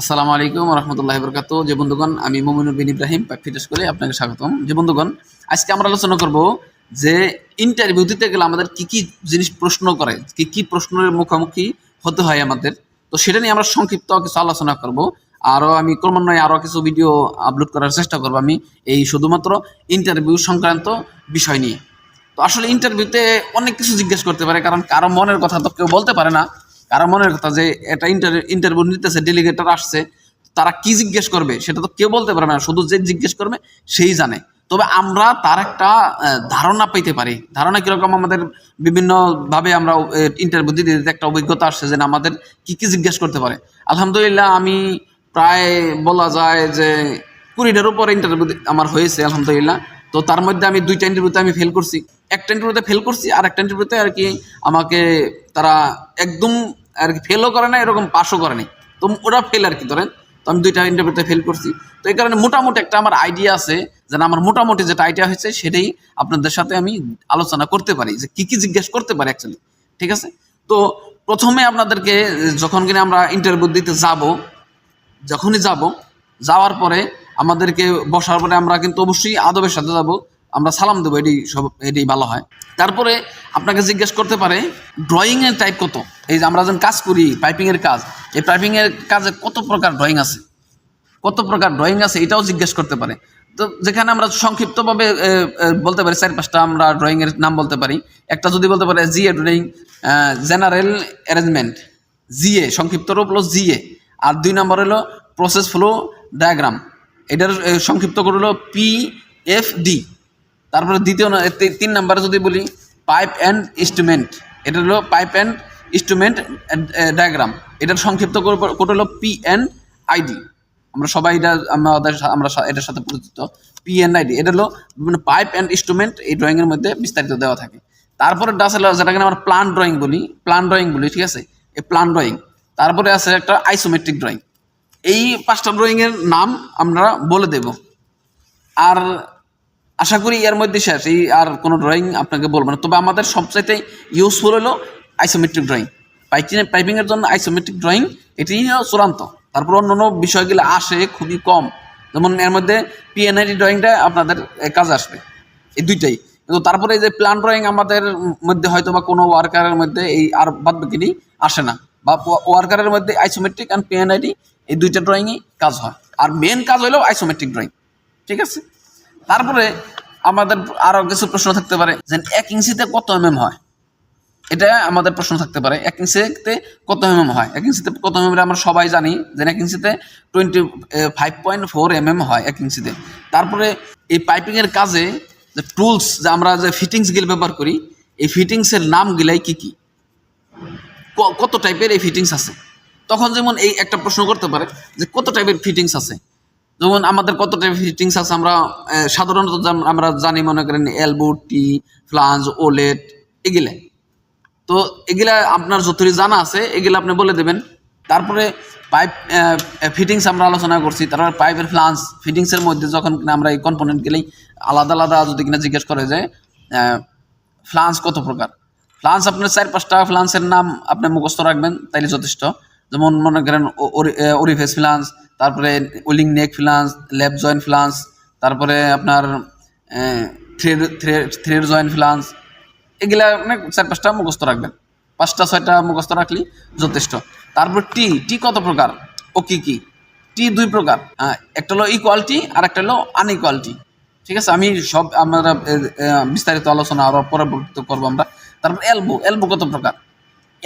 আসসালামু আলাইকুম রহমতুল্লাহ বরকাত যে বন্ধুগণ, আমি মোমিনুর বিন ইব্রাহিম ফিটাস করে, আপনাকে স্বাগতম। যে বন্ধুগণ, আজকে আমরা আলোচনা করব যে ইন্টারভিউ দিতে গেলে আমাদের কি কি জিনিস প্রশ্ন করে, কি কি প্রশ্নের মুখোমুখি হতে হয় আমাদের। তো সেটা নিয়ে আমরা সংক্ষিপ্ত কিছু আলোচনা করব। আরও আমি ক্রমান্বয়ে আরও কিছু ভিডিও আপলোড করার চেষ্টা করব আমি এই শুধুমাত্র ইন্টারভিউ সংক্রান্ত বিষয় নিয়ে। তো আসলে ইন্টারভিউতে অনেক কিছু জিজ্ঞেস করতে পারে, কারণ কারও মনের কথা তো কেউ বলতে পারে না। কারও মনের কথা যে এটা ইন্টার ইন্টারভিউ নিতেছে ডেলিগেটর আসছে, তারা কি জিজ্ঞেস করবে সেটা তো কেউ বলতে পারবে না, শুধু যে জিজ্ঞেস করবে সেই জানে। তবে আমরা তার একটা ধারণা পেতে পারি। ধারণা কীরকম আমাদের বিভিন্নভাবে আমরা ইন্টারভিউ দিতে দিতে একটা অভিজ্ঞতা আসছে যে আমাদের কি কি জিজ্ঞেস করতে পারে। আলহামদুলিল্লাহ আমি প্রায় বলা যায় যে কুড়িটার উপরে ইন্টারভিউ আমার হয়েছে, আলহামদুলিল্লাহ। তো তার মধ্যে আমি দুইটা ইন্টারভিউতে আমি ফেল করছি। একটা ইন্টারভিউতে ফেল করছি আর একটা ইন্টারভিউতে আর কি আমাকে তারা একদম আর কি ফেলও করে না এরকম পাসও করে নাই। তো ওরা ফেল আর কি, ধরেন, তো আমি দুইটা ইন্টারভিউতে ফেল করছি। তো এই কারণে মোটামুটি একটা আমার আইডিয়া আছে যেন আমার মোটামুটি যেটা আইডিয়া হয়েছে সেটাই আপনাদের সাথে আমি আলোচনা করতে পারি, যে কী কী জিজ্ঞেস করতে পারি অ্যাকচুয়ালি ঠিক আছে? তো প্রথমে আপনাদেরকে যখন কিনা আমরা ইন্টারভিউ দিতে যাব, যখনই যাব, যাওয়ার পরে আমাদেরকে বসার পরে আমরা কিন্তু অবশ্যই আদবের সাথে যাব। আমরা সালাম দেবো, এটি সব এটি ভালো হয়। তারপরে আপনাকে জিজ্ঞেস করতে পারে ড্রয়িংয়ের টাইপ কত? এই যে আমরা যখন কাজ করি পাইপিংয়ের কাজ, এই পাইপিংয়ের কাজে কত প্রকার ড্রয়িং আছে? কত প্রকার ড্রয়িং আছে? এটাও জিজ্ঞেস করতে পারে। তো যেখানে আমরা সংক্ষিপ্তভাবে বলতে পারি, চার পাঁচটা আমরা ড্রয়িংয়ের নাম বলতে পারি। একটা যদি বলতে পারি GA drawing general arrangement GA সংক্ষিপ্ত রূপ হলো জিএ আর দুই নম্বর হলো প্রসেস ফ্লো ডায়াগ্রাম এটার সংক্ষিপ্ত করে হলো পি এফ ডি তারপরে দ্বিতীয় তিন নম্বরে যদি বলি পাইপ অ্যান্ড ইনস্ট্রুমেন্ট এটা হলো পাইপ অ্যান্ড ইনস্ট্রুমেন্ট ডায়াগ্রাম এটার সংক্ষিপ্ত কোড হলো পি অ্যান্ড আইডি আমরা সবাই এটা আমাদের আমরা এটার সাথে পরিচিত। পি এন আইডি এটা হলো বিভিন্ন পাইপ অ্যান্ড ইনস্ট্রুমেন্ট এই ড্রয়িংয়ের মধ্যে বিস্তারিত দেওয়া থাকে। তারপরে ডাস যেটাকে আমরা প্লান ড্রয়িং বলি প্লান ড্রয়িং বলি, ঠিক আছে? এই প্লান ড্রয়িং তারপরে আছে একটা আইসোমেট্রিক ড্রয়িং এই পাঁচটা ড্রয়িংয়ের নাম আমরা বলে দেব। আর আশা করি এর মধ্যে শেষ। এই আর কোনো ড্রয়িং আপনাকে বলব না। তবে আমাদের সবচাইতে ইউজফুল হলো আইসোমেট্রিক ড্রয়িং পাইপিং পাইপিংয়ের জন্য আইসোমেট্রিক ড্রয়িং এটি চূড়ান্ত। তারপর অন্য অন্য বিষয়গুলো আসে খুবই কম। যেমন এর মধ্যে পিএনআইডি ড্রয়িংটা আপনাদের কাজে আসবে। এই দুইটাই। কিন্তু তারপরে এই যে প্ল্যান ড্রয়িং আমাদের মধ্যে হয়তো বা কোনো ওয়ার্কারের মধ্যে এই আর বাদ বাকিটি আসে না। বা ওয়ার্কারের মধ্যে আইসোমেট্রিক অ্যান্ড পিএনআইডি এই দুইটা ড্রয়িংই কাজ হয়। আর মেন কাজ হলো আইসোমেট্রিক ড্রয়িং ঠিক আছে? তারপরে আমাদের আরও কিছু প্রশ্ন থাকতে পারে যে এক ইঞ্চিতে কত এমএম হয়? এটা আমাদের প্রশ্ন থাকতে পারে, এক ইঞ্চিতে কত এমএম হয়? এক ইঞ্চিতে কত এমএম আমরা সবাই জানি যে এক ইঞ্চিতে twenty five point four mm হয় এক ইঞ্চিতে। তারপরে এই পাইপিংয়ের কাজে যে টুলস যে আমরা যে ফিটিংস ফিটিংসগুলো ব্যবহার করি, এই ফিটিংসের নামগুলাই কী কী? ক- কত টাইপের এই ফিটিংস আছে? তখন যেমন এই একটা প্রশ্ন করতে পারে যে কত টাইপের ফিটিংস আছে? যেমন আমাদের কত টাইপের ফিটিংস আছে, আমরা সাধারণত আমরা জানি, মনে করেন এলবো টি ফ্লাঞ্জ ওলেট এগুলা। তো এগুলা আপনার যতটি জানা আছে, এগুলা আপনি বলে দেবেন। তারপরে পাইপ ফিটিংস আমরা আলোচনা করছি, তারপরে পাইপের ফ্লান্স ফিটিংসের মধ্যে যখন আমরা এই কম্পোনেন্ট গেলেই আলাদা আলাদা যদি কিনা জিজ্ঞেস করে যে ফ্লান্স কত প্রকার? ফ্লান্স আপনার চার পাঁচটা ফ্লান্সের নাম আপনি মুখস্থ রাখবেন, তাইলে যথেষ্ট। যেমন মনে করেন ওরিফেস ফ্লান্স তারপরে উলিং নেক ফ্লান্স, লেফট জয়েন্ট ফ্লান্স, তারপরে আপনার থ্রেড থ্রেড জয়েন্ট ফ্লান্স, এগুলা অনেক চার পাঁচটা মুখস্থ রাখবেন। পাঁচটা, ছয়টা মুখস্থ রাখলেই যথেষ্ট। তারপর টি টি কত প্রকার? ও কি কি? টি দুই প্রকার। একটা হলো ইকুয়ালিটি আর একটা হলো আনইকুয়ালিটি ঠিক আছে? আমি সব আমরা বিস্তারিত আলোচনা আরও পরবর্তীত করব আমরা। তারপর এলবো এলবো কত প্রকার?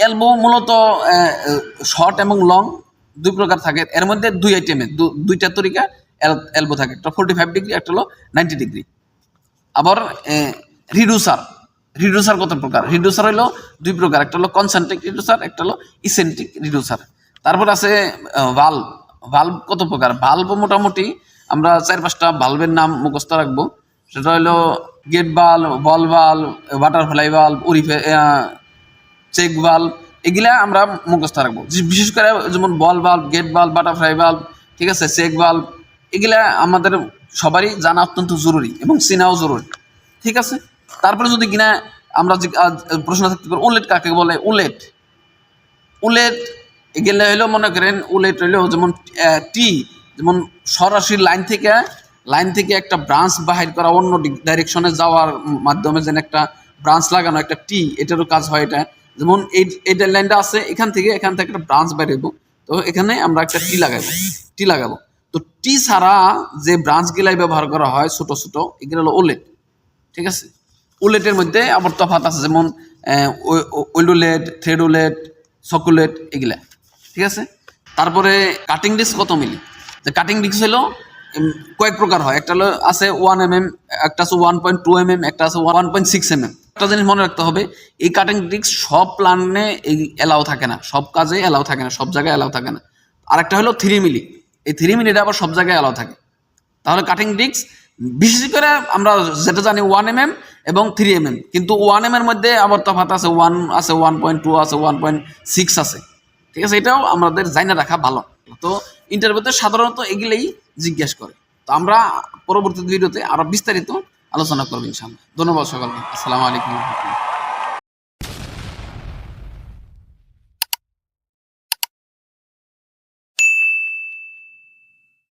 এলবো মূলত শর্ট এবং লং দুই প্রকার থাকে। এর মধ্যে দুই আইটেমের দুইটা তরিকা এলবো থাকে। একটা ফোর্টি ফাইভ ডিগ্রি একটা হলো নাইনটি ডিগ্রি আবার রিডিউসার রিডিউসার কত প্রকার? রিডিউসার হলো দুই প্রকার। একটা হলো কনসেন্ট্রিক রিডিউসার একটা হলো ইসেন্ট্রিক রিডিউসার তারপর আছে ভাল্ব ভাল্ব কত প্রকার? ভাল্ব মোটামুটি আমরা চার পাঁচটা ভাল্বের নাম মুখস্থ রাখব। সেটা হলো গেট বাল্ব বল bulb butterfly bulb উরিফে check bulb এগুলা আমরা মুখস্থ রাখব। বিশেষ করে যেমন বল bulb, gate bulb, butterfly bulb, ঠিক আছে, চেক বাল্ব, এগুলা আমাদের সবারই জানা অত্যন্ত জরুরি এবং চেনাও জরুরি, ঠিক আছে? তারপরে যদি কিনা আমরা প্রশ্ন থাকতে পারি, উলেট কাকে বলে? উলেট। উলেট এগুলো হইল মনে করেন, উলেট হইল যেমন টি, যেমন সরাসরি লাইন থেকে লাইন থেকে একটা ব্রাঞ্চ বাহির করা অন্য ডাইরেকশনে যাওয়ার মাধ্যমে যেন একটা ব্রাঞ্চ লাগানো, একটা টি, এটারও কাজ হয় এটা। যেমন এই এই লাইনটা আছে, এখান থেকে এখান থেকে একটা ব্রাঞ্চ বাইরে তো এখানে আমরা একটা টি লাগাবো টি লাগাবো তো টি ছাড়া যে ব্রাঞ্চগুলাই ব্যবহার করা হয় ছোট ছোট, এগুলো হলো ওলেট। ঠিক আছে? ওলেটের মধ্যে আবার তফাত আছে, যেমন ওয়েলুলেট থ্রেডুলেট চকোলেট এগুলা। ঠিক আছে? তারপরে কাটিং ডিস্ক কত মিলি? কাটিং ডিস্ক হলো কয়েক প্রকার হয়। একটা হলো আছে ওয়ান এম এম একটা আছে one point two M M একটা আছে one point six M M একটা জিনিস মনে রাখতে হবে, এই কাটিং ডিস্ক সব প্ল্যানে এই এলাও থাকে না। সব কাজে এলাও থাকে না, সব জায়গায় এলাও থাকে না। আর একটা হলো থ্রি মিলি এই থ্রি মিলিটা আবার সব জায়গায় এলাও থাকে। তাহলে কাটিং ডিস্ক বিশেষ করে আমরা যেটা জানি ওয়ান এম এম এবং থ্রি এম এম কিন্তু ওয়ান এম এর মধ্যে আবার তফাত আছে ওয়ান আছে ওয়ান পয়েন্ট টু আছে ওয়ান পয়েন্ট সিক্স আছে। ঠিক আছে? এটাও আমাদের জানা রাখা ভালো। তো ইন্টারভিউতে সাধারণত এগুলোই জিজ্ঞেস করে। তো আমরা পরবর্তী ভিডিওতে আরও বিস্তারিত আলোচনা করব ইনশাআল্লাহ। ধন্যবাদ সকলকে। আসসালামু আলাইকুম।